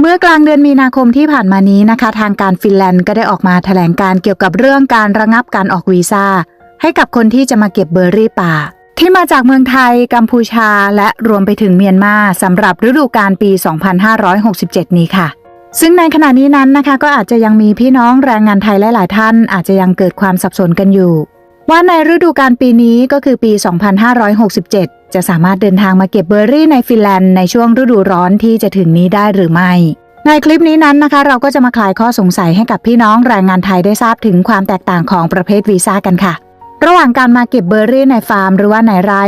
เมื่อกลางเดือนมีนาคมที่ผ่านมานี้นะคะ ทางการฟินแลนด์ก็ได้ออกมาแถลงการเกี่ยวกับเรื่องการระงับการออกวีซ่า ให้กับคนที่จะมาเก็บเบอร์รี่ป่า ที่มาจากเมืองไทย กัมพูชา และรวมไปถึงเมียนมาสำหรับฤดูกาลปี 2567 นี้ค่ะ ซึ่งในขณะนี้นั้นนะคะ ก็อาจจะยังมีพี่น้องแรงงานไทยหลาย ๆ ท่าน อาจจะยังเกิดความสับสนกันอยู่ ว่าในฤดูกาลปีนี้ก็คือปี 2567 จะสามารถเดินทางมาเก็บเบอร์รี่ในฟินแลนด์ในช่วงฤดูร้อนที่จะถึงนี้ได้หรือไม่ ในคลิปนี้นั้นนะคะ เราก็จะมาคลายข้อสงสัยให้กับพี่น้องแรงงานไทยได้ทราบถึงความแตกต่างของประเภทวีซ่ากันค่ะ ระหว่างการมาเก็บเบอร์รี่ในฟาร์มหรือว่าในไร่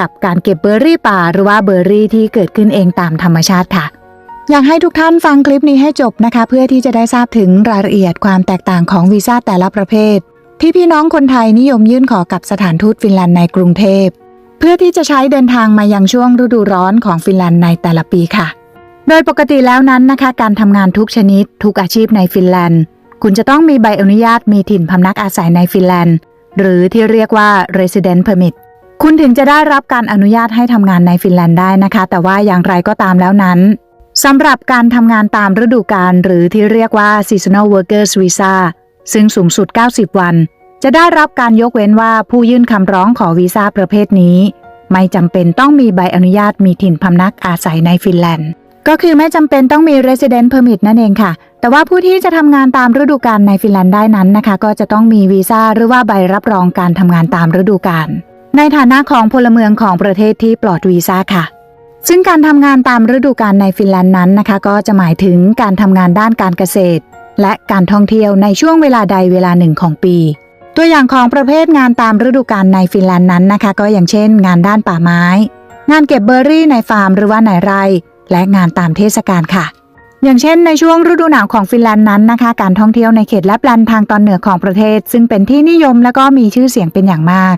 กับการเก็บเบอร์รี่ป่าหรือว่าเบอร์รี่ที่เกิดขึ้นเองตามธรรมชาติค่ะอยากให้ทุกท่านฟังคลิปนี้ให้จบนะคะ เพื่อที่จะได้ทราบถึงรายละเอียดความแตกต่างของวีซ่าแต่ละประเภท ที่พี่น้องคนไทยนิยมยื่นขอกับสถานทูตฟินแลนด์ในกรุงเทพ เพื่อที่จะใช้เดินทางมายังช่วงฤดูร้อนของฟินแลนด์ในแต่ละปีค่ะ โดยปกติแล้วนั้นนะคะ การทำงานทุกชนิด ทุกอาชีพในฟินแลนด์ คุณจะต้องมีใบอนุญาตมีถิ่นพำนักอาศัยในฟินแลนด์ หรือที่เรียกว่า resident permit คุณถึงจะได้รับการอนุญาตให้ทำงานในฟินแลนด์ได้นะคะ แต่ว่าอย่างไรก็ตามแล้วนั้นสำหรับการทำงานตามฤดูกาลหรือที่เรียกว่า seasonal workers visa ซึ่งสูงสุด 90 วัน จะได้รับการยกเว้นว่าผู้ยื่นคำร้องขอวีซ่าประเภทนี้ ไม่จำเป็นต้องมีใบอนุญาตมีถิ่นพำนักอาศัยในฟินแลนด์ ก็คือไม่จำเป็นต้องมี resident permit นั่นเองค่ะ แต่ว่าผู้ที่จะทำงานตามฤดูกาลในฟินแลนด์ได้นั้นนะคะ ก็จะต้องมีวีซ่าหรือว่าใบรับรองการทำงานตามฤดูกาลในฐานะของพลเมืองของประเทศที่ปลอดวีซ่าค่ะซึ่งการทำงานตามฤดูกาลในฟินแลนด์นั้นนะคะ ก็จะหมายถึงการทำงานด้านการเกษตร และการท่องเที่ยวในช่วงเวลาใดเวลาหนึ่งของปี ตัวอย่างของประเภทงานตามฤดูกาลในฟินแลนด์นั้นนะคะ ก็อย่างเช่น งานด้านป่าไม้ งานเก็บเบอร์รี่ในฟาร์มหรือว่าในไร่ และงานตามเทศกาลค่ะ อย่างเช่น ในช่วงฤดูหนาวของฟินแลนด์นั้นนะคะ การท่องเที่ยวในเขตแลปแลนด์ทางตอนเหนือของประเทศ ซึ่งเป็นที่นิยมและก็มีชื่อเสียงเป็นอย่างมาก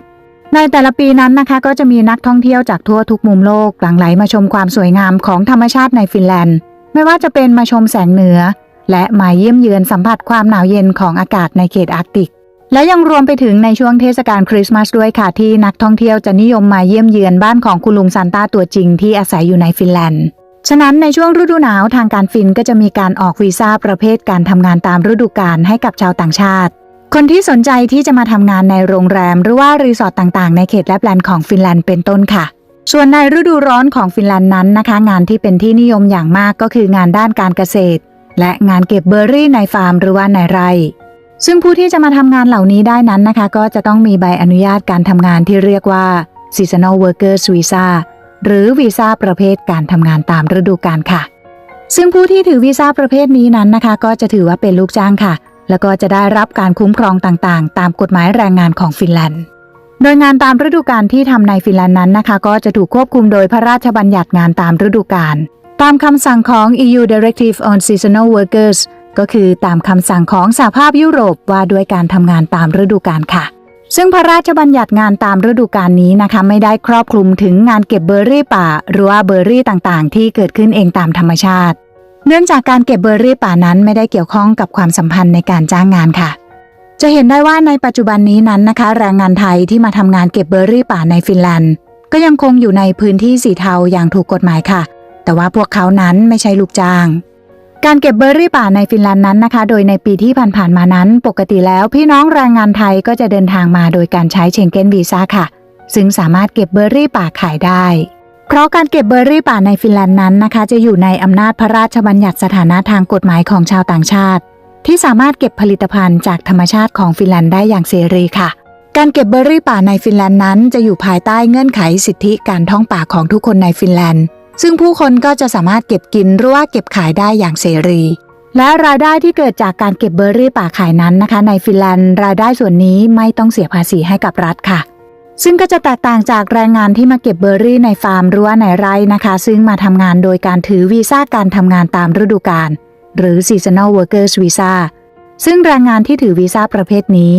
ในแต่ละปีนั้นนะคะก็จะมีนักท่องเที่ยวจากทั่วทุกมุมโลกหลั่งไหลมาชมความสวยงามของธรรมชาติในฟินแลนด์ ไม่ว่าจะเป็นมาชมแสงเหนือ และมาเยี่ยมเยือนสัมผัสความหนาวเย็นของอากาศในเขตอาร์กติก และยังรวมไปถึงในช่วงเทศกาลคริสต์มาสด้วยค่ะที่นักท่องเที่ยวจะนิยมมาเยี่ยมเยือนบ้านของคุณลุงซานต้าตัวจริงที่อาศัยอยู่ในฟินแลนด์ฉะนั้นในช่วงฤดูหนาวทางการฟินก็จะมีการออกวีซ่าประเภทการทำงานตามฤดูกาลให้กับชาวต่างชาติ คนที่สนใจที่จะมาทำงานในโรงแรม หรือว่ารีสอร์ทต่างๆ ในเขตแลปแลนด์ของฟินแลนด์เป็นต้นค่ะ ส่วนในฤดูร้อนของฟินแลนด์นั้นนะคะ งานที่เป็นที่นิยมอย่างมากก็คืองานด้านการเกษตร และงานเก็บเบอร์รี่ในฟาร์มหรือว่าในไร่ ซึ่งผู้ที่จะมาทำงานเหล่านี้ได้นั้นนะคะ ก็จะต้องมีใบอนุญาตการทำงานที่เรียกว่า seasonal workers visa หรือวีซ่าประเภทการทำงานตามฤดูกาลค่ะ ซึ่งผู้ที่ถือวีซ่าประเภทนี้นั้นนะคะ ก็จะถือว่าเป็นลูกจ้างค่ะ แล้วก็จะได้รับการคุ้มครองต่างๆ ตามกฎหมายแรงงานของฟินแลนด์โดยงานตามฤดูกาลที่ทำในฟินแลนด์นั้นนะคะ ก็จะถูกควบคุมโดยพระราชบัญญัติงานตามฤดูกาล ตามคำสั่งของ EU Directive on Seasonal Workers ก็คือตามคำสั่งของสหภาพยุโรปว่าด้วยการทำงานตามฤดูกาลค่ะ ซึ่งพระราชบัญญัติงานตามฤดูกาลนี้นะคะ ไม่ได้ครอบคลุมถึงงานเก็บเบอร์รี่ป่า หรือว่าเบอร์รี่ต่างๆ ที่เกิดขึ้นเองตามธรรมชาติ เนื่องจากการเก็บเบอร์รี่ป่านั้นไม่ได้เกี่ยวข้องกับความสัมพันธ์ในการจ้างงานค่ะ จะเห็นได้ว่าในปัจจุบันนี้นั้นนะคะ แรงงานไทยที่มาทำงานเก็บเบอร์รี่ป่าในฟินแลนด์ ก็ยังคงอยู่ในพื้นที่สีเทาอย่างถูกกฎหมายค่ะ แต่ว่าพวกเขานั้นไม่ใช่ลูกจ้างการเก็บเบอร์รี่ป่าในฟินแลนด์นั้นนะคะ โดยในปีที่ผ่านๆมานั้น ปกติแล้วพี่น้องแรงงานไทยก็จะเดินทางมาโดยการใช้เชงเก้นวีซ่าค่ะ ซึ่งสามารถเก็บเบอร์รี่ป่าขายได้ เพราะการเก็บเบอร์รี่ป่าในฟินแลนด์นั้นนะคะ จะอยู่ในอำนาจพระราชบัญญัติสถานะทางกฎหมายของชาวต่างชาติ ที่สามารถเก็บผลิตภัณฑ์จากธรรมชาติของฟินแลนด์ได้อย่างเสรีค่ะ การเก็บเบอร์รี่ป่าในฟินแลนด์นั้น จะอยู่ภายใต้เงื่อนไขสิทธิการท่องป่าของทุกคนในฟินแลนด์ ซึ่งผู้คนก็จะสามารถเก็บกินหรือว่าเก็บขายได้อย่างเสรี และรายได้ที่เกิดจากการเก็บเบอร์รี่ป่าขายนั้นนะคะ ในฟินแลนด์รายได้ส่วนนี้ไม่ต้องเสียภาษีให้กับรัฐค่ะซึ่งก็จะแตกต่างจากแรงงานที่มาเก็บเบอร์รี่ในฟาร์มหรือว่าในไร่นะคะ ซึ่งมาทำงานโดยการถือวีซ่าการทำงานตามฤดูกาลหรือ seasonal workers visa ซึ่งแรงงานที่ถือวีซ่าประเภทนี้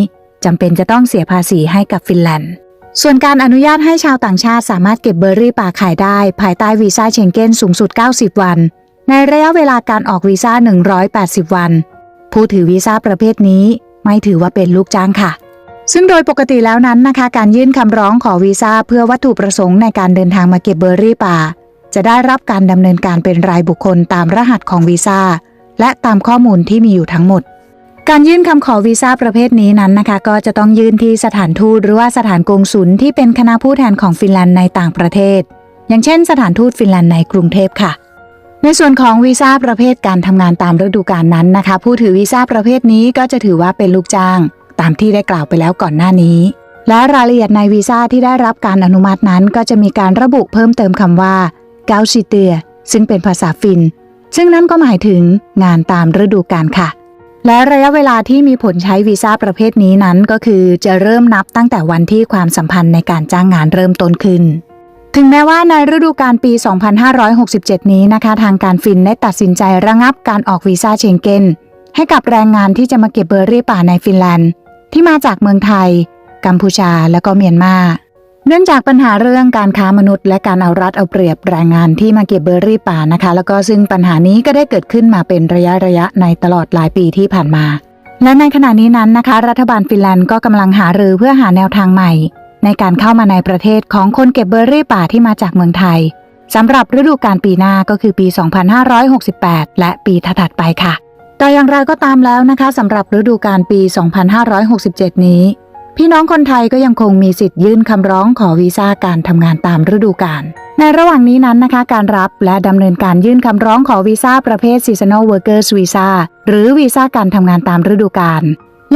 จำเป็นจะต้องเสียภาษีให้กับฟินแลนด์ ส่วนการอนุญาตให้ชาวต่างชาติสามารถเก็บเบอร์รี่ป่าขายได้ ภายใต้วีซ่าเชงเก้นสูงสุด 90 วัน ในระยะเวลาการออกวีซ่า 180 วัน ผู้ถือวีซ่าประเภทนี้ ไม่ถือว่าเป็นลูกจ้างค่ะ ซึ่งโดยปกติแล้วนั้นนะคะ การยื่นคำร้องขอวีซ่าเพื่อวัตถุประสงค์ในการเดินทางมาเก็บเบอร์รี่ป่า จะได้รับการดำเนินการเป็นรายบุคคลตามรหัสของวีซ่าและตามข้อมูลที่มีอยู่ทั้งหมด การยื่นคำขอวีซ่าประเภทนี้นั้นนะคะ ก็จะต้องยื่นที่สถานทูตหรือว่าสถานกงสุลที่เป็นคณะผู้แทนของฟินแลนด์ในต่างประเทศ อย่างเช่น สถานทูตฟินแลนด์ในกรุงเทพค่ะ ในส่วนของวีซ่าประเภทการทำงานตามฤดูกาลนั้นนะคะ ผู้ถือวีซ่าประเภทนี้ก็จะถือว่าเป็นลูกจ้าง ตามที่ได้กล่าวไปแล้วก่อนหน้านี้ และรายละเอียดในวีซ่าที่ได้รับการอนุมัตินั้น ก็จะมีการระบุเพิ่มเติมคำว่าเกาซิเตียซึ่งเป็นภาษาฟิน ซึ่งนั่นก็หมายถึงงานตามฤดูกาลค่ะ และระยะเวลาที่มีผลใช้วีซ่าประเภทนี้นั้นก็คือจะเริ่มนับตั้งแต่วันที่ความสัมพันธ์ในการจ้างงานเริ่มต้นขึ้น ถึงแม้ว่าในฤดูกาลปี 2567 นี้นะคะ ทางการฟินได้ตัดสินใจระงับการออกวีซ่าเชงเก้นให้กับแรงงานที่จะมาเก็บเบอร์รี่ป่าในฟินแลนด์ ที่มาจากเมืองไทย กัมพูชาและก็เมียนมา เนื่องจากปัญหาเรื่องการค้ามนุษย์ และการเอารัดเอาเปรียบแรงงานที่มาเก็บเบอร์รี่ป่านะคะ แล้วก็ซึ่งปัญหานี้ก็ได้เกิดขึ้นมาเป็นระยะระยะในตลอดหลายปีที่ผ่านมา และในขณะนี้นั้นนะคะ รัฐบาลฟินแลนด์ก็กำลังหารือเพื่อหาแนวทางใหม่ ในการเข้ามาในประเทศของคนเก็บเบอร์รี่ป่าที่มาจากเมืองไทยสำหรับฤดูกาลปีหน้าก็คือปี 2568 และปีถัดไปค่ะแต่อย่างไรก็ตามแล้วนะคะสำหรับฤดูกาลปี 2567 นี้ พี่น้องคนไทยก็ยังคงมีสิทธิ์ยื่นคำร้องขอวีซ่าการทำงานตามฤดูกาลในระหว่างนี้นั้นนะคะ การรับและดำเนินการยื่นคำร้องขอวีซ่าประเภท Seasonal Workers Visa หรือวีซ่าการทำงานตามฤดูกาล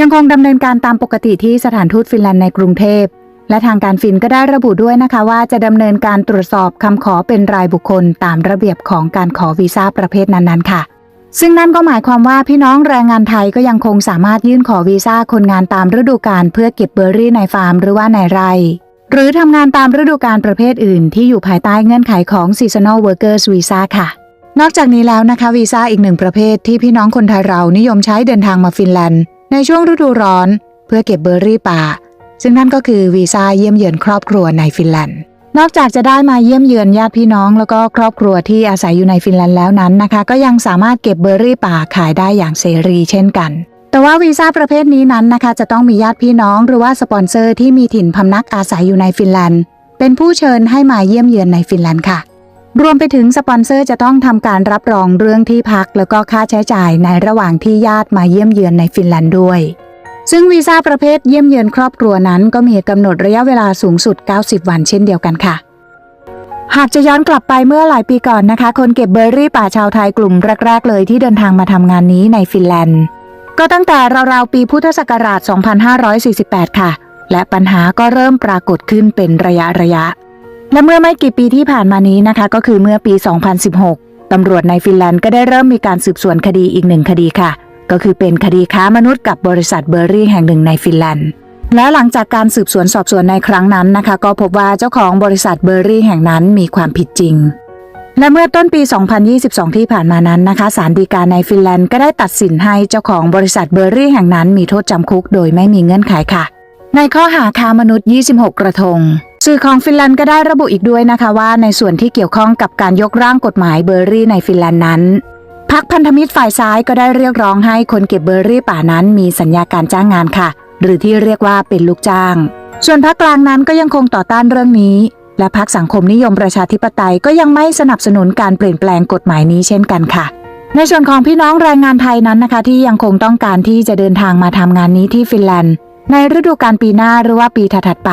ยังคงดำเนินการตามปกติที่สถานทูตฟินแลนด์ในกรุงเทพ และทางการฟินก็ได้ระบุด้วยนะคะ ว่าจะดำเนินการตรวจสอบคำขอเป็นรายบุคคลตามระเบียบของการขอวีซ่าประเภทนั้นๆค่ะ ซึ่งนั่นก็หมายความว่าพี่น้องแรงงานไทยก็ยังคงสามารถยื่นขอวีซ่าคนงานตามฤดูกาลเพื่อเก็บเบอร์รี่ในฟาร์มหรือว่าในไร่ หรือทำงานตามฤดูกาลประเภทอื่น ที่อยู่ภายใต้เงื่อนไขของ Seasonal Workers Visa ค่ะ นอกจากนี้แล้วนะคะวีซ่าอีกหนึ่งประเภทที่พี่น้องคนไทยเรานิยมใช้เดินทางมาฟินแลนด์ ในช่วงฤดูร้อน เพื่อเก็บเบอร์รี่ป่า ซึ่งนั่นก็คือวีซ่าเยี่ยมเยือนครอบครัวในฟินแลนด์ นอกจากจะได้มาเยี่ยมเยือนญาติพี่น้อง แล้วก็ครอบครัวที่อาศัยอยู่ในฟินแลนด์แล้วนั้นนะคะ ก็ยังสามารถเก็บเบอร์รี่ป่าขายได้อย่างเสรีเช่นกัน แต่ว่าวีซ่าประเภทนี้นั้นนะคะ จะต้องมีญาติพี่น้องหรือว่าสปอนเซอร์ที่มีถิ่นพำนักอาศัยอยู่ในฟินแลนด์ เป็นผู้เชิญให้มาเยี่ยมเยือนในฟินแลนด์ค่ะ รวมไปถึงสปอนเซอร์จะต้องทำการรับรองเรื่องที่พัก แล้วก็ค่าใช้จ่ายในระหว่างที่ญาติมาเยี่ยมเยือนในฟินแลนด์ด้วย ซึ่งวีซ่าประเภทเยี่ยมเยือนครอบครัวนั้น ก็มีกำหนดระยะเวลาสูงสุด 90 วันเช่นเดียวกันค่ะหากจะย้อนกลับไปเมื่อหลายปีก่อนนะคะ คนเก็บเบอร์รี่ป่าชาวไทยกลุ่มแรก ๆ เลยที่เดินทางมาทำงานนี้ในฟินแลนด์ ก็ตั้งแต่ราวๆปีพุทธศักราช 2548 ค่ะ และปัญหาก็เริ่มปรากฏขึ้นเป็นระยะระยะ และเมื่อไม่กี่ปีที่ผ่านมานี้นะคะ ก็คือเมื่อปี 2016 ตำรวจในฟินแลนด์ก็ได้เริ่มมีการสืบสวนคดีอีกหนึ่งคดีค่ะ ก็คือเป็นคดีค้ามนุษย์กับบริษัทเบอร์รี่แห่งหนึ่งในฟินแลนด์และหลังจากการสืบสวนสอบสวนในครั้งนั้นนะคะ ก็พบว่าเจ้าของบริษัทเบอร์รี่แห่งนั้นมีความผิดจริง และเมื่อต้นปี 2022 ที่ผ่านมานั้นนะคะศาลฎีกาในฟินแลนด์ก็ได้ตัดสินให้เจ้าของบริษัทเบอร์รี่แห่งนั้นมีโทษจำคุกโดยไม่มีเงื่อนไขค่ะ ในข้อหาค้ามนุษย์ 26 กระทง สื่อของฟินแลนด์ก็ได้ระบุอีกด้วยนะคะว่าในส่วนที่เกี่ยวข้องกับการยกร่างกฎหมายเบอร์รี่ในฟินแลนด์นั้น พักพันธมิตรฝ่ายซ้ายก็ได้เรียกร้องให้คนเก็บเบอร์รี่ป่านั้นมีสัญญาการจ้างงานค่ะ หรือที่เรียกว่าเป็นลูกจ้าง ส่วนพรรคกลางนั้นก็ยังคงต่อต้านเรื่องนี้ และพรรคสังคมนิยมประชาธิปไตยก็ยังไม่สนับสนุนการเปลี่ยนแปลงกฎหมายนี้เช่นกันค่ะ ในส่วนของพี่น้องแรงงานไทยนั้นนะคะ ที่ยังคงต้องการที่จะเดินทางมาทำงานนี้ที่ฟินแลนด์ ในฤดูกาลปีหน้าหรือว่าปีถัดไป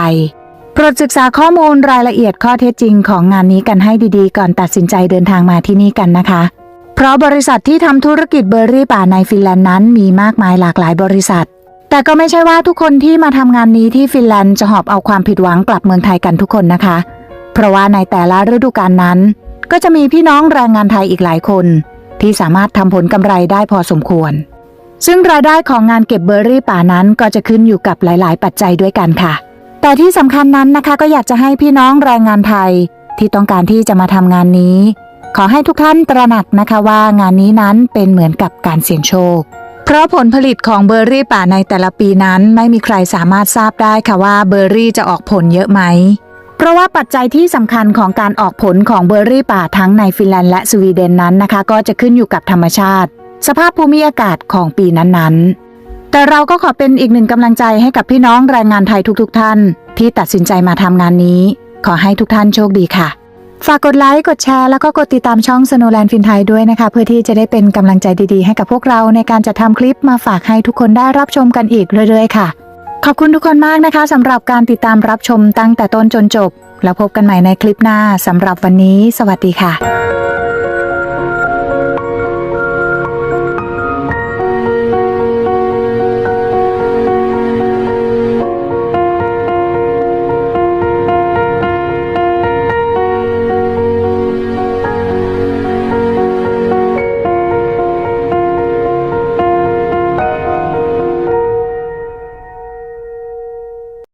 โปรดศึกษาข้อมูลรายละเอียดข้อเท็จจริงของงานนี้กันให้ดีๆ ก่อนตัดสินใจเดินทางมาที่นี่กันนะคะ ราะบริษัทที่ทำธุรกิจเบอร์รี่ป่าในฟินแลนด์นั้นมีมากมายหลากหลายบริษัท แต่ก็ไม่ใช่ว่าทุกคนที่มาทำงานนี้ที่ฟินแลนด์จะหอบเอาความผิดหวังกลับเมืองไทยกันทุกคนนะคะ เพราะว่าในแต่ละฤดูกาลนั้น ก็จะมีพี่น้องแรงงานไทยอีกหลายคน ที่สามารถทำผลกำไรได้พอสมควร ซึ่งรายได้ของงานเก็บเบอร์รี่ป่านั้นก็จะขึ้นอยู่กับหลาย ๆ ปัจจัยด้วยกันค่ะ แต่ที่สำคัญนั้นนะคะก็อยากจะให้พี่น้องแรงงานไทยที่ต้องการที่จะมาทำงานนี้ ขอให้ทุกท่านตระหนักนะคะว่างานนี้นั้นเป็นเหมือนกับการเสี่ยงโชค เพราะผลผลิตของเบอร์รี่ป่าในแต่ละปีนั้นไม่มีใครสามารถทราบได้ค่ะว่าเบอร์รี่จะออกผลเยอะไหม เพราะว่าปัจจัยที่สำคัญของการออกผลของเบอร์รี่ป่าทั้งในฟินแลนด์และสวีเดนนั้นนะคะ ก็จะขึ้นอยู่กับธรรมชาติ สภาพภูมิอากาศของปีนั้นๆแต่เราก็ขอเป็นอีกหนึ่งกำลังใจให้กับพี่น้องแรงงานไทยทุกๆท่าน ที่ตัดสินใจมาทำงานนี้ ขอให้ทุกท่านโชคดีค่ะ ฝากกดไลค์ กดแชร์ แล้วก็กดติดตามช่อง Snowland ฟินไทยด้วยนะคะ เพื่อที่จะได้เป็นกำลังใจดีๆ ให้กับพวกเราในการจัดทำคลิปมาฝากให้ทุกคนได้รับชมกันอีกเรื่อยๆ ค่ะ ขอบคุณทุกคนมากนะคะสำหรับการติดตามรับชมตั้งแต่ต้นจนจบ แล้วพบกันใหม่ในคลิปหน้าสำหรับวันนี้ สวัสดีค่ะ